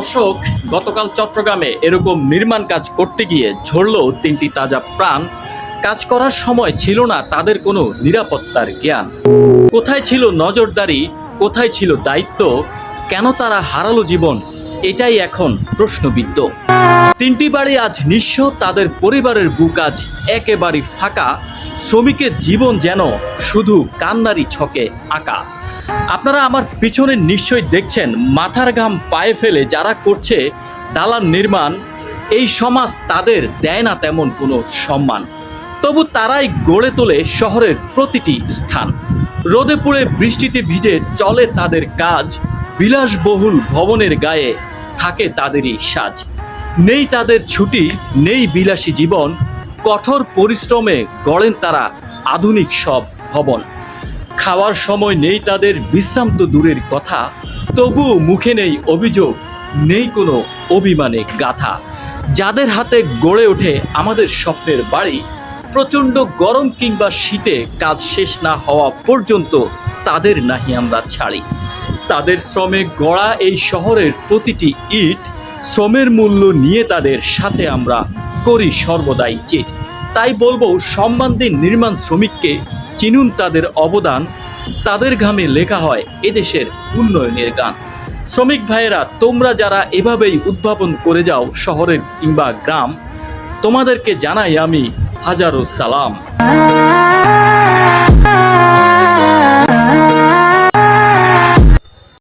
দর্শক, গতকাল চট্টগ্রামে এরকম নির্মাণ কাজ করতে গিয়ে ঝরল তিনটি তাজা প্রাণ। কাজ করার সময় ছিল না তাদের কোনো নিরাপত্তার জ্ঞান। কোথায় ছিল নজরদারি, কোথায় ছিল দায়িত্ব, কেন তারা হারালো জীবন, এটাই এখন প্রশ্নবিদ্ধ। তিনটি বাড়ি আজ নিঃস্ব, তাদের পরিবারের বুক আজ একেবারে ফাঁকা। শ্রমিকের জীবন যেন শুধু কান্নারি ছকে আঁকা। আপনারা আমার পিছনে নিশ্চয়ই দেখছেন, মাথার ঘাম পায়ে ফেলে যারা করছে দালান নির্মাণ, এই সমাজ তাদের দেয় না তেমন কোনো সম্মান। তবু তারাই গড়ে তোলে শহরের প্রতিটি স্থান। রোদে পুড়ে বৃষ্টিতে ভিজে চলে তাদের কাজ, বিলাসবহুল ভবনের গায়ে থাকে তাদেরই সাজ। নেই তাদের ছুটি, নেই বিলাসী জীবন, কঠোর পরিশ্রমে গড়েন তারা আধুনিক সব ভবন। খাওয়ার সময় নেই তাদের বিশ্রাম তো দূরের কথা। তবুও মুখে নেই অভিযোগ, নেই কোনো অভিমানে গাথা। যাদের হাতে গড়ে ওঠে আমাদের স্বপ্নের বাড়ি, প্রচণ্ড গরম কিংবা শীতে কাজ শেষ না হওয়া পর্যন্ত তাদের নাহি আমরা ছাড়ি। তাদের শ্রমে গড়া এই শহরের প্রতিটি ইট, শ্রমের মূল্য নিয়ে তাদের সাথে আমরা করি সর্বদাই চিট। তাই বলব, সম্মান দিন নির্মাণ শ্রমিককে। চিনুন তাদের অবদান। তাদের ঘামে লেখা হয়, এদেশের উন্নয়নের গান। শ্রমিক ভাইয়েরা, তোমরা যারা এভাবেই উদ্ভাবন করে যাও শহরের কিংবা গ্রাম, তোমাদেরকে জানাই আমি হাজারো সালাম।